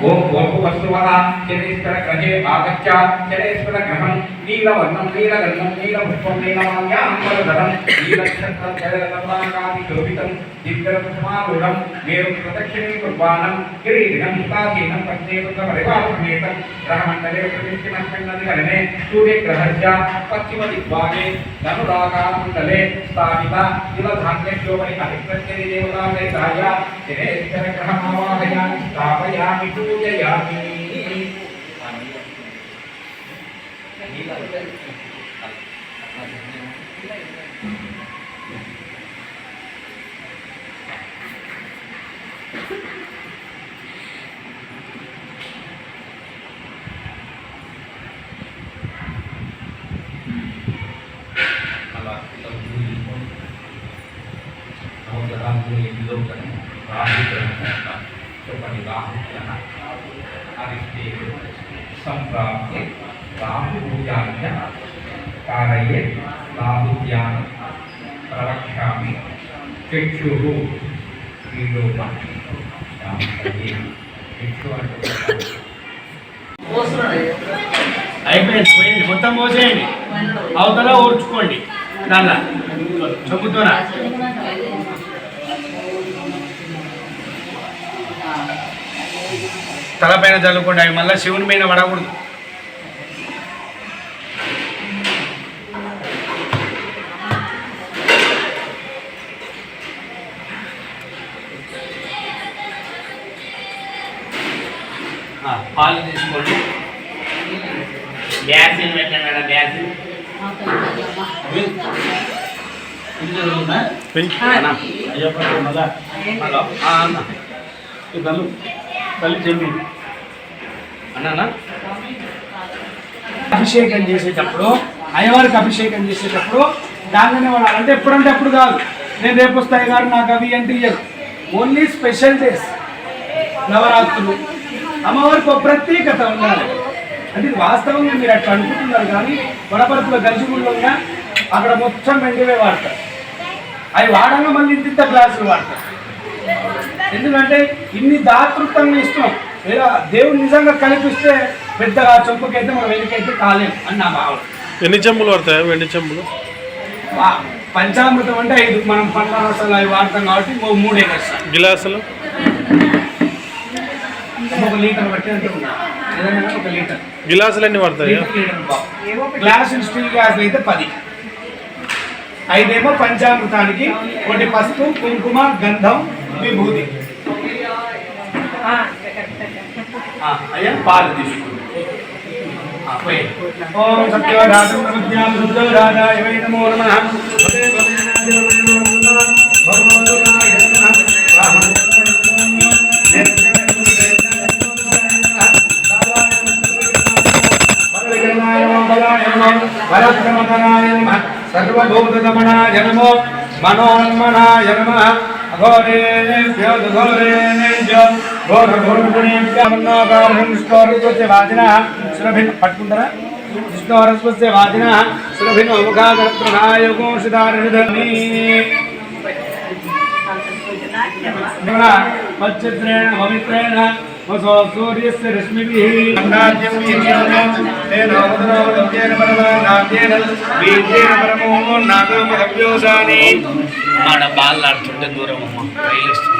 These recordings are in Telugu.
ఓం ఓర్పువస్తువః శనేశ్వర గ్రహే ఆగచ్చ శనేశ్వర గ్రహం నీలవర్ణం నీలగంధం నీలపుష్పం నీలమాల్యానంబరధరం నీలక్షత్రం జలరత్నాకాది శోభితం దివ్యరత్నమారుఢం మేరు ప్రదక్షిణే కుర్వాణం కిరీటినం సుతాసీనం పద్మేకృత పరివారసమేతం గ్రహమండలే ప్రతిష్ఠినస్మిన్నదిగణనే సూర్యగ్రహస్య పశ్చిమ దిగ్భాగే ధనురాకారమండలే స్థాపిత శివధాన్యశోభని అధిపత్యని దేవతాదైతాయ శనేశ్వర గ్రహమావాహయామి స్థాపయామి పూజయామి. ಇಲ್ಲ ಇಲ್ಲ ಇಲ್ಲ పోయండి పోయండి మొత్తం పోసేయండి. అవతల ఓడ్చుకోండి దానిలా చెబుతున్నా తలపైన చల్లుకోండి అవి మళ్ళీ శివుని మీద పడకూడదు. తల్లు చెల్లి అభిషేకం చేసేటప్పుడు అయ్యవారికి అభిషేకం చేసేటప్పుడు దానిలోనే వాళ్ళు అంటే ఎప్పుడంటే అప్పుడు కాదు. నేను రేపు వస్తాయి గారు నాకు అవి అంటే ఇయ్యరు. ఓన్లీ స్పెషల్ డేస్ నవరాత్రులు. అమ్మవారికి ఒక ప్రత్యేకత ఉండాలి. అంటే వాస్తవంగా మీరు అట్లా అనుకుంటున్నారు కానీ వడపరుపుల గంజిగుళ్ళంగా అక్కడ మొత్తం మెండివే వాడతారు. అవి వాడంగా మళ్ళీ ఇంత గ్లాసులు వాడతారు. ఎందుకంటే ఇన్ని దాతృత్వంగా ఇస్తున్నాం. లేదా దేవుడు నిజంగా కల్పిస్తే పెద్దగా చొప్పుకైతే మనం వెనుకైతే కాలేం అని నా భావన. ఎన్ని చెంబులు పడతాయి వెండి చెంబులు? పంచామృతం అంటే ఐదు. మనం పండ్ల రసాలు అవి వాడతాం కాబట్టి మూడే కష్టాలు గిలాసులు? ఒక లీటర్ బట్టి అంటే ఉన్నా ఏదైనా ఒక లీటర్. గిలాసులు ఎన్ని లీటర్ బావు. గ్లాస్ స్టీల్ గ్లాసులు అయితే పది. ఐదేమో పంచామృతానికి. ఒకటి పసుపు కుంకుమ గంధం విభూతి. ఆ, అయ్యా పాలు. ఓం సత్యవధాతం వై నమో నమః భగవోదకాయ నమః సర్వభూతమనాయ నమో మనోన్మనాయ నమ అఘోరేభ్యో ఘోరేభ్యో ఘోర ఘోరగుణేభ్యోకారం విష్ణోరస్వస్య వాదిన సురభిన్ పట్టుకుంటారా విష్ణోరస్వస్య వాదిన వసో సూర్యస్య రశ్మిభిः. అన్నాద్యం వీర్యం తేన ఉదరోదత్యేన పరమానాద్యేన వీర్యేన పరమో నాదో పదవ్యోసాని ఆడ బాల్ ఆడుతుంటే దూరం అమ్మ రైలు వస్తుంది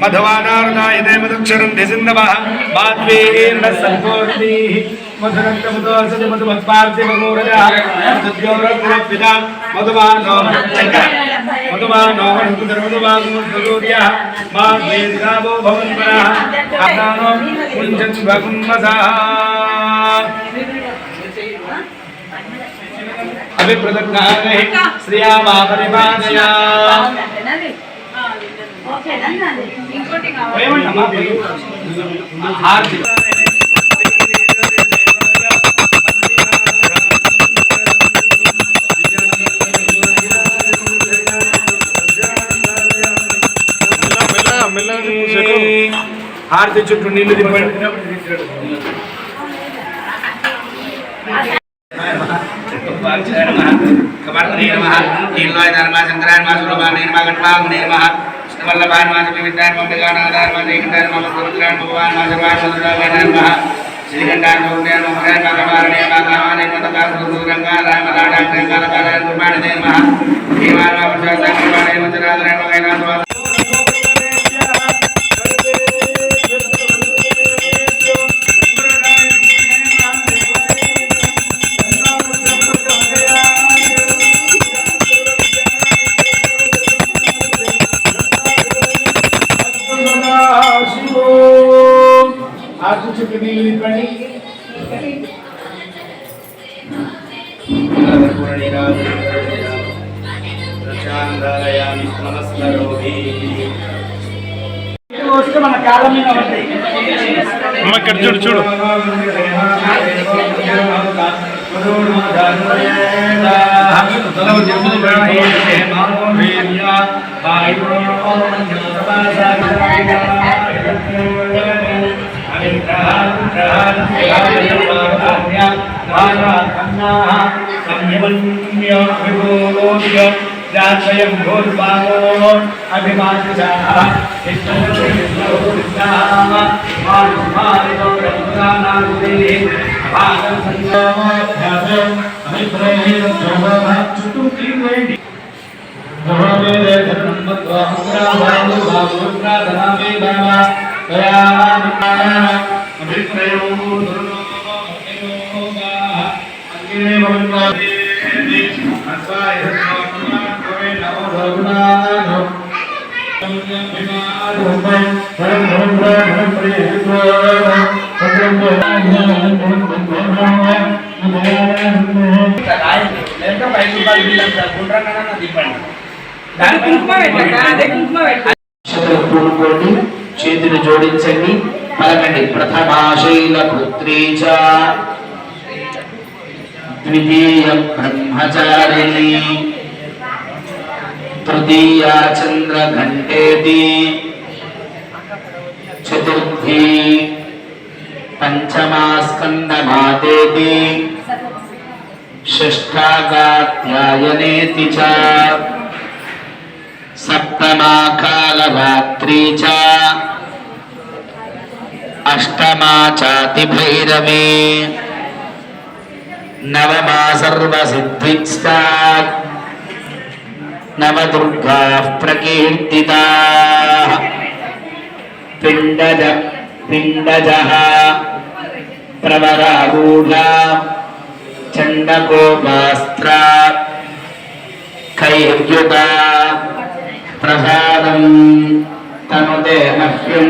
మధవానారదాయతే మధుక్షరం దిసిందవః మాధ్వీర్ణ సంకోర్తి మధురం కమతో సజ మధుమత్పార్తి మమూరజః మధుద్యోరగ్రపిత మధుమానో చక్ర మధుమానో మధుకుదర మధుమానో సూర్యః మాధ్వీర్గావో భవంపరః అన్నానో కుంజన్ భగున్మసః అభిప్రదజ్ఞానే శ్రియామా పరిపాదయా ఇంకోటి కావాలి ఏమంటమ్మా హారతి మెల్లగా హారతి చుట్టూ నీళ్ళు దింపండి కబర్తనే నమః నీలలోయ ధర్మ చంద్రాయ నమః సురభానే నమః గణపామునే నమః వల్లభాన్ जातयं भूर्भागो अभिमानिताः विष्णुः मानुमानितो ब्रह्मदानादिः भागं सञ्जामाभ्यासं अभिप्रेहेण सर्वभाचुतु त्रिवेणि भवामे देवं मत्वा हुक्रा भागो भागो हुक्रा धनामे भागः దాని కుంకుమ మాపశాసాన్ కుమారే మధురాధరాన్ చేతిని జోడించండి. పలకండి. ప్రథమాశైల పుత్రే చ. ద్వితీయ బ్రహ్మచారిణి. తృతీయ చంద్ర ఘంటేతి చతుర్థి పంచమా స్కంద మాతేతి షష్ఠాగాధ్యాయనేతి చ. సప్తమాకాలరాత్రి చ. अष्टमा चातिभैरवी नवमा सर्वसिद्धिस्तात् नवदुर्गाः प्रकीर्तिताः पिण्डज पिण्डजः प्रवरारूढा चण्डकोपास्त्रा कैर्युता प्रसादं तनुते मह्यं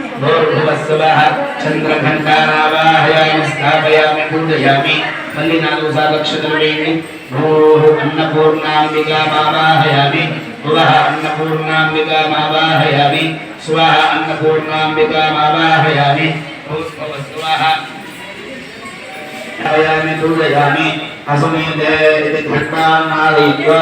गोर्भुवस्सुलः चन्द्रघण्टानावाहयामि स्थापयामि पूजयामि। मल्लिनादोसा लक्षद्रवेणि भूः अन्नपूर्णाम्बिकामावाहयामि। पुरः अन्नपूर्णाम्बिकामावाहयामि। स्वः अन्नपूर्णाम्बिकामावाहयामि। इति घट्टान्नादयित्वा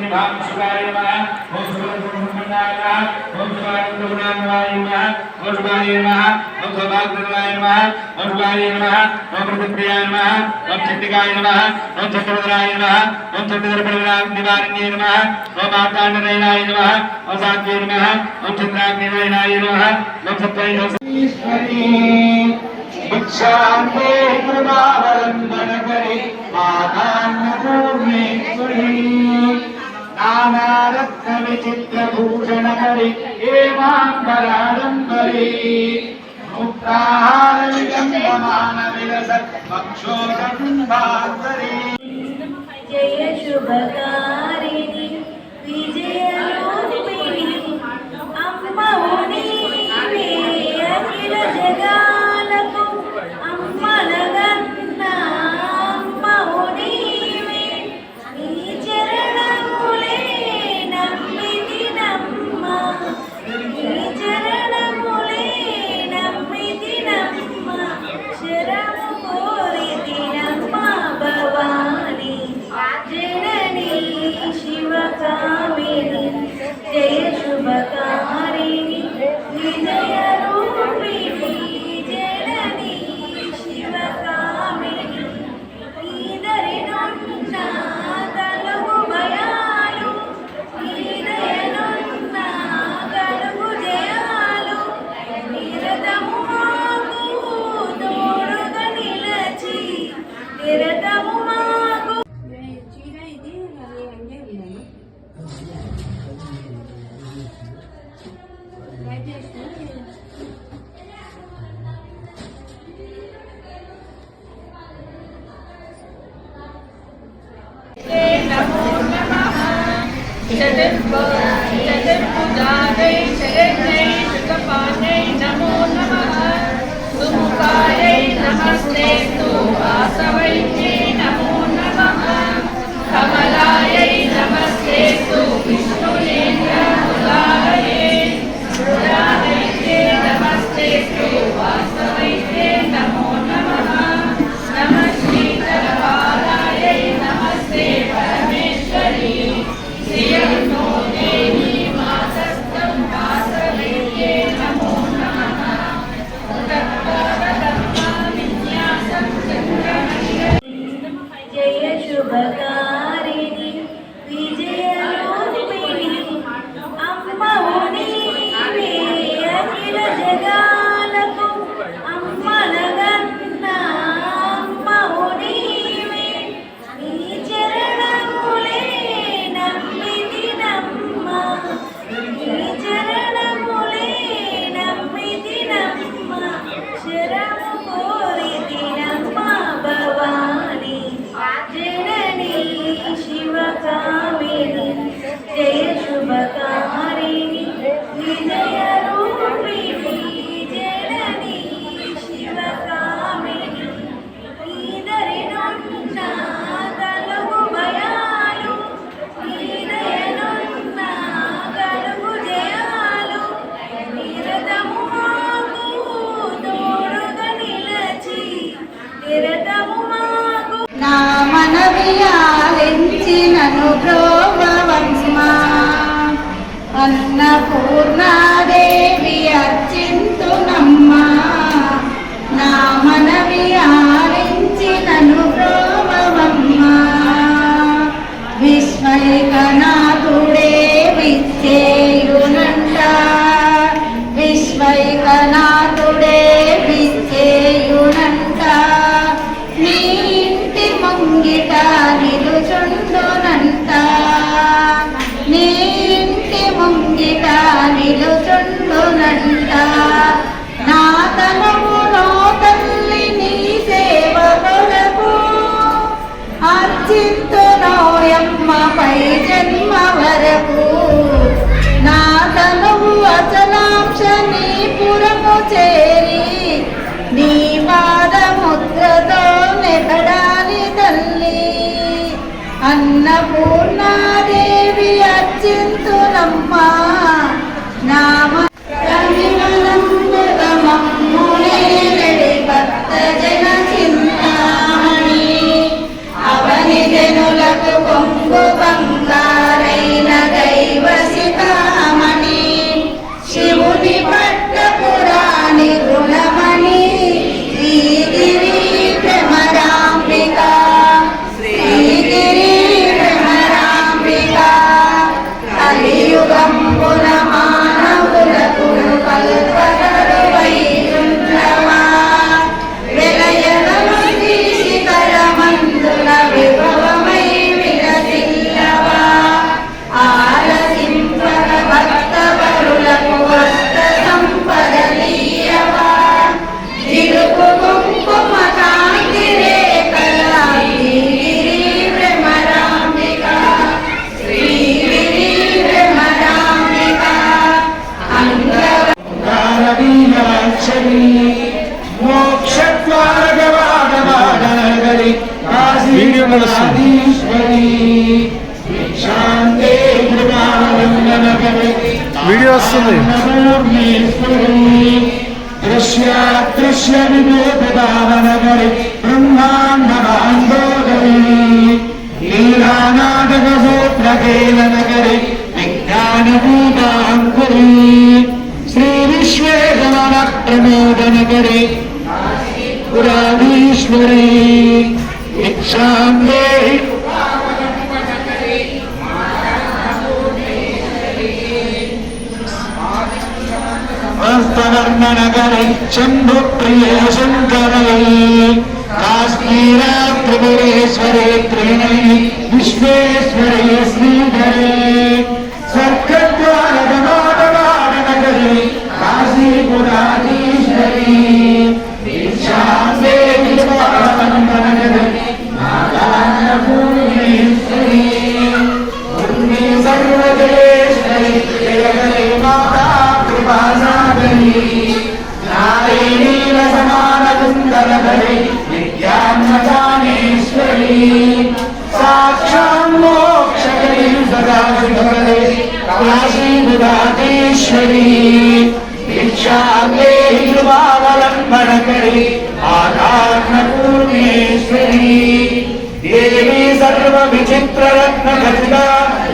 సర్వదేవతాయ నమః ఓం పరమానందాయ నమః ఓం స్వాత్యే నమః ఓం పరమానంద రూపిణ్యే నమః ఓం పరమానంద ప్రియాయ నమః ఓం పరోపకారాయ నమః ఓం పరమాయ నమః ఓం పరమపురాయ నమః ఓం పరమసందాయ భాగాయ నమః ఓం పరమసందా భవనాయ నమః ఓం పరమపుత్రని భాంసుకాయ నమః ఓం సురసంబంధాయ నమః ఓం సురానందగుణాయ నమః ఓం శుభాయ నమః ఓం సౌభాగ్యనాయ నానారత్న విచిత్ర భూషణ ముక్తాహార విగంబమాన విరస వక్షోరంబాంతరి జయ శుభకారి. విశ్వేశమన ప్రమోదనగరి పురాధీశ్వరి ఇచ్చాం దేహి హస్తవర్ణనగరై శంభుప్రియ శంకరై కాశ్మీరా త్రిపురేశ్వరే త్రిణై విశ్వేశ్వరే శ్రీధరే. స్వర్గద్వారగమాటవారనగరే పూర్ణే సర్వదేశ్వరి జగదే మాతా కృపాసాగరి నారీణ సమాన సుందరధరి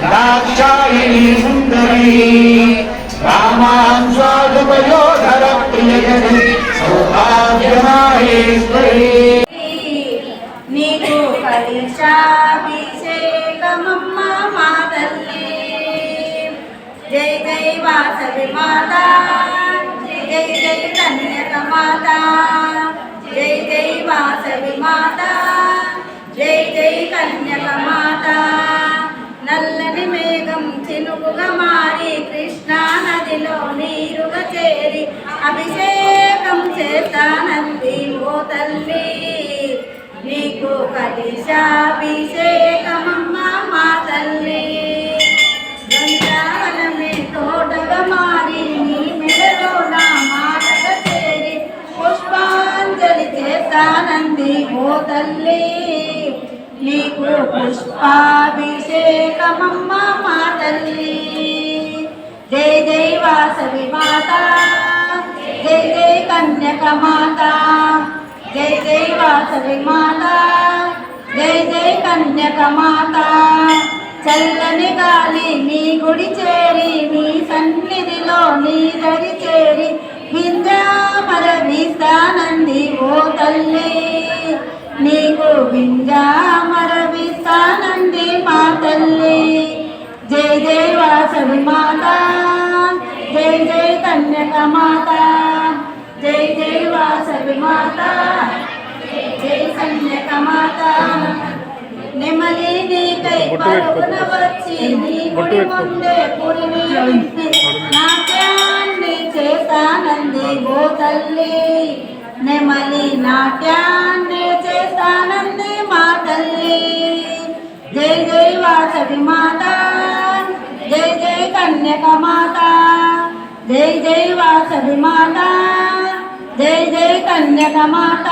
నిత్యాన్నదానేశ్వరి సుందరి రామాన్ స్వాదుపయోధర సౌభాగ్యమాయేశ్వరి నీకు పరీక్షాభిషేకమమ్మ మా తల్లి జై జై వాసవి మాత జై జై కన్యక మాత జై జై వాసవి మాత జై జై కన్యక మాత. నల్లని మేఘం చినుకుగా మారి కృష్ణా నదిలో నీరుగా చేరి అభిషేకం చేస్తానంది ఓ తల్లి. నీకు కలిశాభిషేకమమ్మ మా తల్లి. బృందావనమే తోటగా మారి నీ మెడలో నా మాటగా చేరి పుష్పాంజలి చేస్తానంది ఓ తల్లి. నీకు పుష్పాభిషేకమమ్మ మా తల్లి. జై జై వాసవి మాత. జై జై కన్యక మాత జై జై వాసవి మాత. జై జై కన్యక మాత చల్లని గాలి నీ గుడి చేరి నీ సన్నిధిలో నీ దరి చేరి వింజామర వీస్తానంది ఓ తల్లి. నీకు వింజామర వీస్తానంది మా తల్లి. జై జై వాసవి మాత జై జై కన్యక మాత జై జై వాసవి మాత జై కన్యక మాత. నెమలి నీకై పరుగున వచ్చి నీ గుడి ముందే విప్పి నాట్యాన్ని చేస్తానంది ఓ తల్లి. నెమలి నాట్యాన్ని చేస్తానంది మా తల్లి. జై జై వాసవి మాత. జై జై కన్యక మాత. జై జై వాసవి మాత. జై జై కన్యక మాత.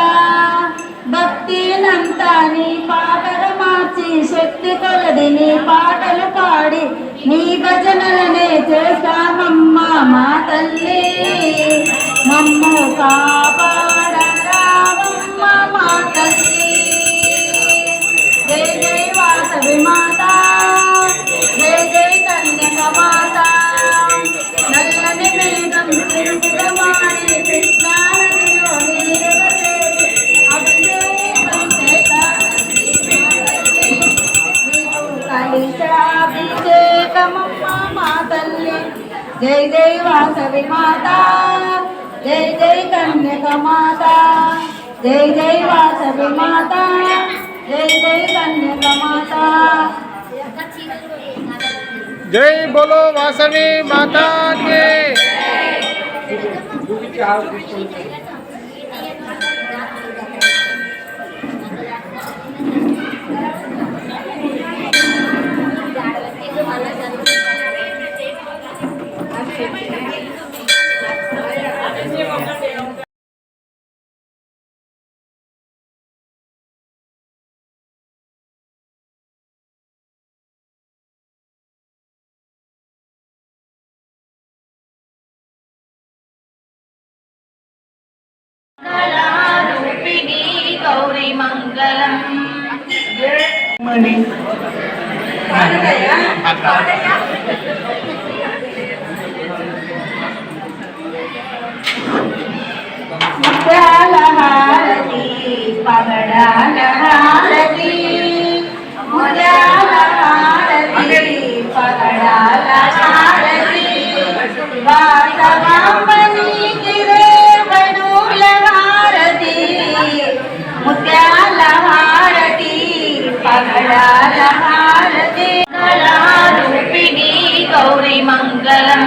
భక్తి నంతా నీ పాటలు మార్చి శక్తి కొలది నీ పాటలు పాడి నీ భజనలనే చేస్తామమ్మా మా తల్లి. మమ్ము కాపా జై జై వాసవి మాత జై జై కన్యక మాత జై జై వాసవి మాత జై జై కన్యక మాత జై బోలో వాసవి మాతా కే పాడమని ముత్యాల హారతి పగడాల హారతి ముత్యాల హారతి పగడాల హారతి వాసవాంబని పగడాల హారతి కళారూపిణి గౌరీ మంగళం